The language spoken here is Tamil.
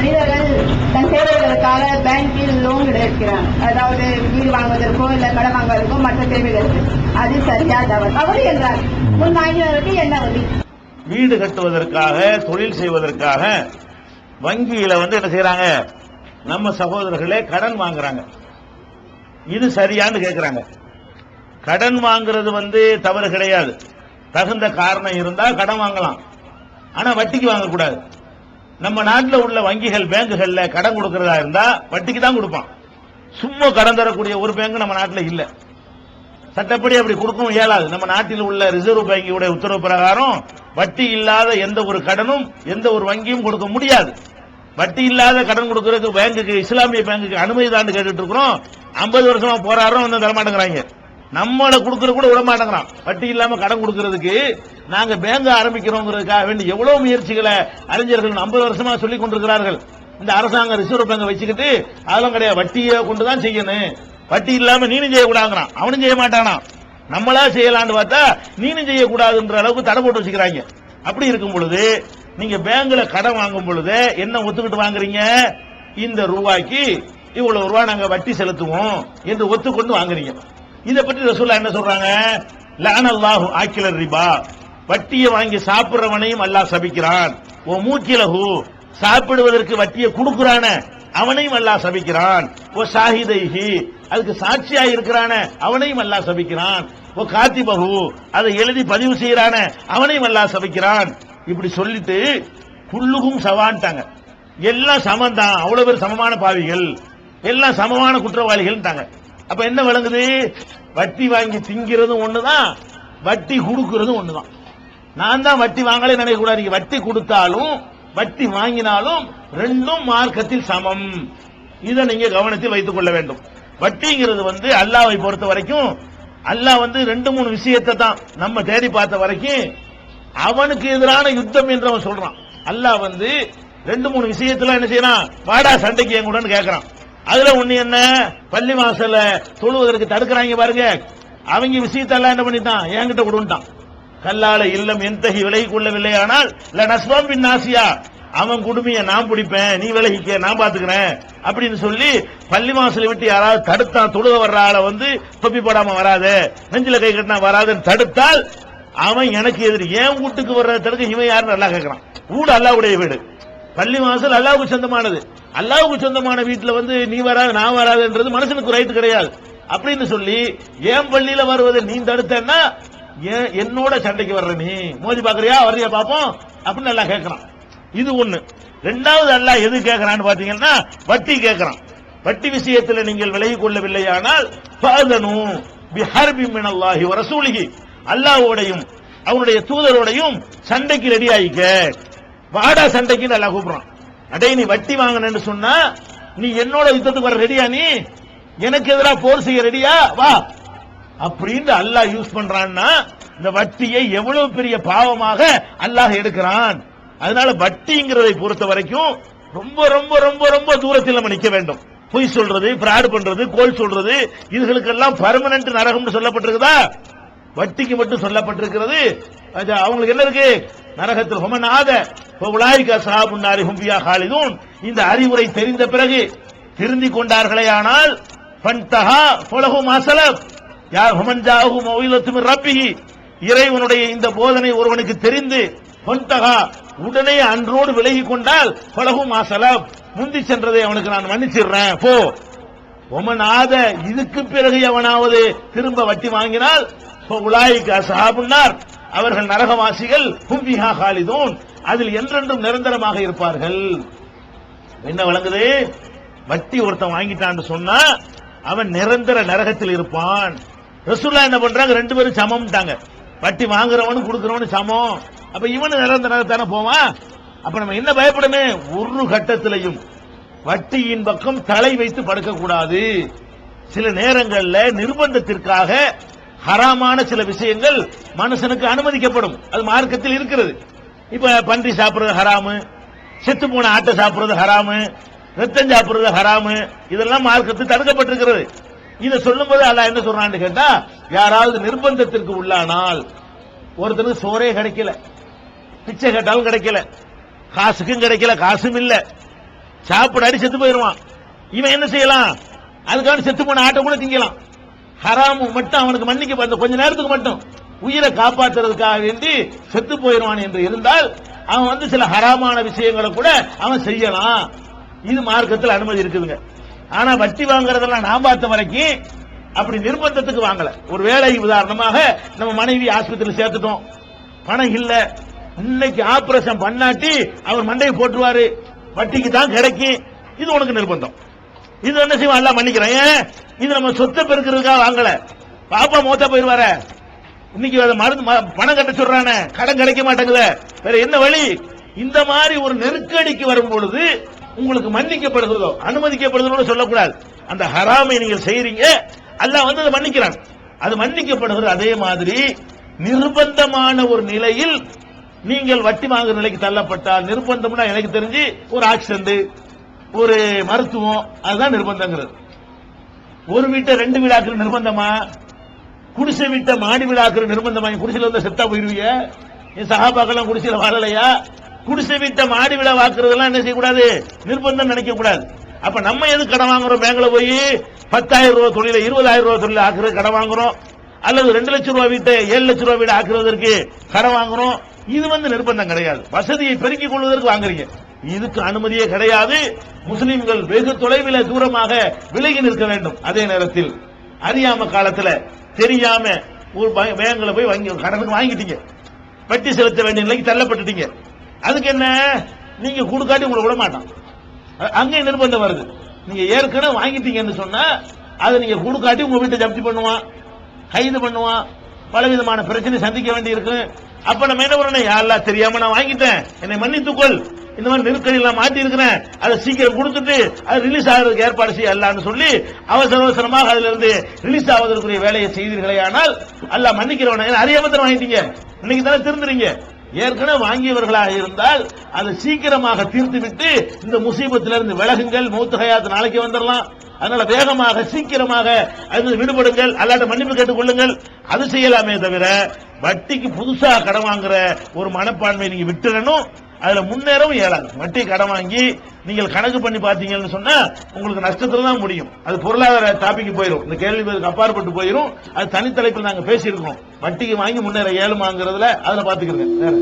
மனிதர்கள் தன் தேவைகளுக்காக பேங்கில் லோன் எடுக்கிறாங்க அதாவது வீடு வாங்குவதற்கோ இல்ல கடன் வாங்குவதற்கோ மற்ற தேவைகளுக்கு அது சரியா தவறு? தவறு என்றார் முன் வாங்கினவருக்கு என்ன வழி? வீடு கட்டுவதற்காக தொழில் செய்வதற்காக வங்கியில வந்து என்ன செய்யறாங்க நம்ம சகோதரர்களே கடன் வாங்குறாங்க. இது சரியான்னு கேட்கிறாங்க கடன் வாங்குறது வந்து தவறு கிடையாது. தகுந்த காரணம் இருந்தா கடன் வாங்கலாம். ஆனா வட்டிக்கு வாங்கக்கூடாது. நம்ம நாட்டில் உள்ள வங்கிகள் பேங்குகள்ல கடன் கொடுக்கறதா இருந்தா வட்டிக்கு தான் கொடுப்பான். சும்மா கடன் தரக்கூடிய ஒரு பேங்க் நம்ம நாட்டில் இல்லை. சட்டப்படி அப்படி கொடுக்கவும் இயலாது. நம்ம நாட்டில் உள்ள ரிசர்வ் வங்கியுடைய உத்தரவு பிரகாரம் வட்டி இல்லாத எந்த ஒரு கடனும் எந்த ஒரு வங்கியும் கொடுக்க முடியாது. வட்டி இல்லாத கடன் கொடுக்கறதுக்கு பேங்குக்கு இஸ்லாமிய பேங்குக்கு அனுமதி தாண்டு கேட்டுட்டு இருக்கிறோம். ஐம்பது வருஷமா போராடுறோம் வந்து தரமாட்டேங்கிறாங்க. நம்மளை கொடுக்கற கூட விட மாட்டேங்கிறான். வட்டி இல்லாம கடன் கொடுக்கறதுக்கு நாங்க பேங்க ஆரம்பிக்கிறோங்கிறதுக்காக வேண்டி எவ்வளவு முயற்சிகளை அறிஞர்கள் ஐம்பது வருஷமா சொல்லிக் கொண்டிருக்கிறார்கள். இந்த அரசாங்கம் ரிசர்வ் பேங்கை வச்சுக்கிட்டு அதெல்லாம் கிடையாது. வட்டியை கொண்டு தான் செய்யணும். வட்டி இல்லாம நீனும் செய்யக்கூடாதுங்கிறான். அவனும் செய்ய மாட்டானா நம்மளா செய்யலாம்னு பார்த்தா நீனும் செய்யக்கூடாதுன்ற அளவுக்கு தடை போட்டு வச்சுக்கிறாங்க. அப்படி இருக்கும் பொழுது நீங்க பேங்க்ல கடன் வாங்கும் பொழுது என்ன ஒத்துக்கிட்டு வாங்குறீங்க? இந்த ரூபாய்க்கு இவ்வளவு ரூபாய் நாங்க வட்டி செலுத்துவோம் என்று ஒத்துக்கொண்டு வாங்குறீங்க. இதை பற்றி ரசூல்லா என்ன சொல்றாங்க? லஅனல்லாஹு ஆக்கிலர் ரிபா. வட்டியை வாங்கி சாப்பிடுறவனையும் அல்லாஹ் சபிக்கிறான். ஓ மூக்கிலஹு. சாப்பிடுவதற்கு வட்டியை கொடுக்குறான அவனையும் அல்லாஹ் சபிக்கிறான். ஓ சாஹிதைஹி அதுக்கு சாட்சியா இருக்கிறான அவனையும் அல்லாஹ் சபிக்கிறான். ஓ காத்திபகு அதை எழுதி பதிவு செய்யறான அவனையும் அல்லாஹ் சபிக்கிறான். இப்படி சொல்லிட்டு குள்ளுகும் சவான்ட்டாங்க. எல்லாம் சமம் தான் அவ்வளவு பேர் சமமான பாவிகள். எல்லாம் சமமான குற்றவாளிகள் அப்ப என்ன விளங்குது? வட்டி வாங்கி திங்கிறதும் ஒண்ணுதான் வட்டி கொடுக்கறதும் ஒண்ணுதான். நான் தான் வட்டி வாங்கலே நினைக்கக்கூடாது வட்டி கொடுத்தாலும் வட்டி வாங்கினாலும் ரெண்டும் மார்க்கத்தில் சமம். இதை நீங்க கவனத்தில் வைத்துக் கொள்ள வேண்டும். வட்டிங்கிறது வந்து அல்லாவை பொறுத்த வரைக்கும் அல்லாஹ் வந்து ரெண்டு மூணு விஷயத்தை தான் நம்ம தேடி பார்த்த வரைக்கும் அவனுக்கு எதிரான யுத்தம் என்று அவன் சொல்றான். அல்லாஹ் வந்து ரெண்டு மூணு விஷயத்துல என்ன செய்யறான்? வாடா சண்டைக்கு என் கூடன்னு கேட்கறான் அதுல ஒண்ணு என்ன? பள்ளி வாசல்ல தொழுவதற்கு தடுக்கிறாங்க பாருங்க. அவங்க விஷயத்தெல்லாம் என்ன பண்ணிட்டான்? என்கிட்ட கொடுன்ட்டான். கல்லால இல்லம் எந்தகி விலகி கொள்ளவில்லை ஆனால் இல்ல நஸ்வாம் பின் அவன் குடுமைய நான் பிடிப்பேன் நீ விலகிக்க நான் பாத்துக்கிறேன் அப்படின்னு சொல்லி பள்ளி மாசல விட்டு யாராவது தடுத்தான் தொழுக வர்ற ஆளை வந்து தொப்பி போடாம வராத நெஞ்சில கை கட்டினா வராதுன்னு தடுத்தால் அவன் எனக்கு எதிரி. என் வீட்டுக்கு வர்ற தடுக்க இவன் யாருன்னு நல்லா கேட்கறான். வீடு அல்லாவுடைய வீடு. பள்ளி வாசல் அல்லாவுக்கு சொந்தமானது. அல்லாவுக்கு சொந்தமான வீட்டுல வந்து நீ வராது நான் வராதுன்றது மனுஷனுக்கு ரைட்டு கிடையாது. அப்படின்னு சொல்லி என் பள்ளியில வருவதை நீ தடுத்தன்னா ஏன் என்னோட சண்டைக்கு வர்ற நீ? மோதி பாக்குறியா வர்றியா? பாப்போம் அப்படின்னு எல்லாம் கேட்கறான். இது ஒண்ணு. ரெண்டாவது அல்லாஹ் எது கேட்கறான்னு பாத்தீங்கன்னா வட்டி கேட்கறான். வட்டி விஷயத்தில் நீங்கள் விலகி கொள்ளவில்லையானால் பாதனும் பிஹர்பி மினல்லாஹி வ ரசூலிஹி. அல்லாஹ்வோடையும் அவனுடைய தூதரோடையும் சண்டைக்கு ரெடி ஆயிக்க. வாடா சண்டைக்கு நல்லா கூப்பிடுறான். அடே நீ வட்டி வாங்கினு சொன்னா நீ என்னோட யுத்தத்துக்கு வர ரெடியா நீ? எனக்கு எதிராக போர் செய்ய ரெடியா வா. அப்படின்னு அல்லாஹ் யூஸ் பண்றான்னா இந்த வட்டியை எவ்வளவு பெரிய பாவமாக அல்லாஹ் எடுக்கிறான். அதனால வட்டிங்கிறதை பொறுத்த வரைக்கும் ரொம்ப ரொம்ப ரொம்ப ரொம்ப தூரத்தில் நம்ம நிக்க வேண்டும். பொய் சொல்றது பிராடு பண்றது கோல் சொல்றது இதுகளுக்கெல்லாம் பர்மனன்ட் நரகம்னு சொல்லப்பட்டிருக்குதா? வட்டிக்கு மட்டும் சொல்லப்பட்டிருக்கிறது. அவங்களுக்கு என்ன இருக்கு? நரகத்தில் ஹொமநாத உலாய்கா சாபுன்னாரி ஹும்பியா ஹாலிதூன். இந்த அறிவுரை தெரிந்த பிறகு திருந்தி கொண்டார்களே ஆனால் பன்தஹா புலகு மாசலப் யார் ஹுமன் ஜாஹு ரப்பிகி இறைவனுடைய இந்த போதனை ஒருவனுக்கு தெரிந்து பொன்தகா உடனே அன்றோடு விலகி கொண்டால் பலகு மாசலப் முந்தி சென்றதை அவனுக்கு நான் மன்னிச்சிடுறேன். போ. ஒமனாத இதுக்கு பிறகு எவனாவது திரும்ப வட்டி வாங்கினால் உலாய்க்கு அசாபுன்னார் அவர்கள் நரகவாசிகள் கும்பிஹா காலிதூன். அதில் என்றென்றும் நிரந்தரமாக இருப்பார்கள். என்ன வழங்குது வட்டி ஒருத்தன் வாங்கிட்டான்னு சொன்னா அவன் நிரந்தர நரகத்தில் இருப்பான். ரசூல்லா என்ன பண்றாங்க? ரெண்டு பேரும் சமம்ட்டாங்க. வட்டி வாங்குறவனும் கொடுக்கிறவனும் சமம். அப்ப இவனு நிரந்தர நரகத்தானே போவான்? அப்ப நம்ம என்ன பயப்படமே ஒரு கட்டத்திலையும் வட்டியின் பக்கம் தலை வைத்து படுக்க கூடாது சில நேரங்கள்ல நிர்பந்தத்திற்காக ஹராமான சில விஷயங்கள் மனுஷனுக்கு அனுமதிக்கப்படும். அது மார்க்கத்தில் இருக்கிறது. இப்ப பன்றி சாப்பிடுறது ஹராமு செத்து போன ஆட்டை சாப்பிடுறது ஹராமு ரத்தம் சாப்பிடுறது ஹராமு இதெல்லாம் மார்க்கத்தில் தடுக்கப்பட்டிருக்கிறது. இதை சொல்லும்போது அல்ல என்ன சொல்றான்னு கேட்டா யாராவது நிர்பந்தத்திற்கு உள்ளானால் ஒருத்தருக்கு சோறே கிடைக்கல பிச்சை கேட்டாலும் கிடைக்கல காசுக்கும் கிடைக்கல காசும் இல்ல. சாப்பிட அடி செத்து போயிருவான் இவன் என்ன செய்யலாம்? அதுக்கான செத்து போன ஆட்டை கூட திங்கலாம். ஹராமு மட்டும் அவனுக்கு மன்னிக்க அந்த கொஞ்ச நேரத்துக்கு மட்டும். உயிரை காப்பாற்றுறதுக்காக வேண்டி செத்து போயிடுவான் என்று இருந்தால் அவன் வந்து சில ஹராமான விஷயங்களை கூட அவன் செய்யலாம். இது மார்க்கத்தில் அனுமதி இருக்குதுங்க. ஆனா வட்டி வாங்குறதெல்லாம் நான் பார்த்த வரைக்கும் அப்படி நிர்பந்தத்துக்கு வாங்கல. ஒரு வேலை உதாரணமாக நம்ம மனைவி ஆஸ்பத்திரி சேர்த்துட்டோம். பணம் இல்ல. இன்னைக்கு ஆபரேஷன் பண்ணாட்டி அவர் மண்டையை போட்டுருவாரு. வட்டிக்கு தான் கிடைக்கும். இது உனக்கு நிர்பந்தம். இது என்ன செய்வோம்? எல்லாம் மன்னிக்கிறேன் ஏன்? இது நம்ம சொத்தை பெருக்கிறதுக்காக வாங்கல. பாப்பா மூத்த போயிருவார. இன்னைக்கு அதை மருந்து ம- பணம் கட்ட சொல்றானே. கடன் கிடைக்க மாட்டேங்குது. வேற என்ன வழி? இந்த மாதிரி ஒரு நெருக்கடிக்கு வரும் பொழுது உங்களுக்கு மன்னிக்கப்படுகிறதோ அனுமதிக்கப்படுகிறதோ சொல்லக்கூடாது. அந்த ஹராமை நீங்கள் செய்யறீங்க அல்லாஹ் வந்து அதை மன்னிக்கிறான். அது மன்னிக்கப்படுகிறது அதே மாதிரி நிர்பந்தமான ஒரு நிலையில் நீங்கள் வட்டி வாங்குற நிலைக்கு தள்ளப்பட்டால் நிர்பந்தம்னா எனக்கு தெரிஞ்சு ஒரு ஆக்சிடென்ட் ஒரு மருத்துவம் அதுதான் நிர்பந்தங்கிறது. ஒரு வீட்டை ரெண்டு வீடாக்குற நிர்பந்தமா? குடிசை வீட்டை மாடி வீடாக்குற நிர்பந்தமா? குடிசையில் வந்து செத்தா போயிருவீங்க என் சகாபாக்கெல்லாம் குடிசையில் வாழலையா? குடிசை வீட்டை மாடி வீடா வாக்குறதெல்லாம் என்ன செய்யக்கூடாது? நிர்பந்தம் நினைக்க கூடாது அப்ப நம்ம எது கடன் வாங்குறோம்? பேங்க்ல போய் பத்தாயிரம் ரூபாய் தொழில இருபதாயிரம் ரூபாய் தொழில ஆக்குறது கடன் வாங்குறோம். அல்லது ரெண்டு லட்சம் ரூபாய் வீட்டை ஏழு லட்சம் ரூபாய் வீடு ஆக்குறதற்கு கடன் வாங்குறோம். இது வந்து நிர்பந்தம் கிடையாது. வசதியை பெருக்கிக் கொள்வதற்கு வாங்குறீங்க. இதுக்கு அனுமதியே கிடையாது. முஸ்லிம்கள் வெகு தொலைவில் தூரமாக விலகி நிற்க வேண்டும். அதே நேரத்தில் அறியாம காலத்துல தெரியாம ஒரு ப- போய் வாங்கி கடனுக்கு வாங்கிட்டீங்க. வட்டி செலுத்த வேண்டிய நிலைக்கு தள்ளப்பட்டுட்டீங்க. அதுக்கு என்ன? நீங்க கொடுக்காட்டி உங்களை விட மாட்டான் அங்கே நிர்பந்தம் வருது. நீங்க ஏற்கனவே வாங்கிட்டீங்கன்னு சொன்னா அதை நீங்க கொடுக்காட்டி உங்க வீட்டை ஜப்தி பண்ணுவான். கைது பண்ணுவான். பலவிதமான பிரச்சனை சந்திக்க வேண்டி இருக்கு அப்ப நம்ம என்ன பண்ணணும்? யாரெல்லாம் தெரியாம நான் வாங்கிட்டேன். என்னை மன்னித்துக்கொள் இந்த மாதிரி நெருக்கடியில் நான் மாட்டி இருக்கிறேன் அதை சீக்கிரம் கொடுத்துட்டு அது ரிலீஸ் ஆகிறதுக்கு ஏற்பாடு செய்ய அல்லான்னு சொல்லி அவசர அவசரமாக அதிலிருந்து ரிலீஸ் ஆவதற்குரிய வேலையை செய்தீர்களே ஆனால் அல்ல மன்னிக்கிறவன ஏன்னா அறியாம வாங்கிட்டீங்க? இன்னைக்கு தானே திருந்துறீங்க. ஏற்கனவே வாங்கியவர்களாக இருந்தால் அதை சீக்கிரமாக தீர்த்து விட்டு இந்த முசீபத்திலிருந்து விலகுங்கள் மூத்தகையாத்து நாளைக்கு வந்துடலாம். அதனால வேகமாக சீக்கிரமாக அது விடுபடுங்கள். அல்லாட்ட மன்னிப்பு கேட்டுக் கொள்ளுங்கள் அது செய்யலாமே தவிர வட்டிக்கு புதுசாக கடன் வாங்குற ஒரு மனப்பான்மை நீங்க விட்டுறணும். அதுல முன்னேறவும் இயலாது. வட்டி கடன் வாங்கி நீங்கள் கணக்கு பண்ணி பாத்தீங்கன்னு சொன்னா உங்களுக்கு நஷ்டத்துல தான் முடியும். அது பொருளாதார டாபிக் போயிடும் இந்த கேள்வி அப்பாற்பட்டு போயிடும் அது தனித்தலைப்பில் நாங்க பேசியிருக்கோம் வட்டிக்கு வாங்கி முன்னேற ஏழுமாங்கிறதுல அதுல பாத்துக்கிறேன் வேற.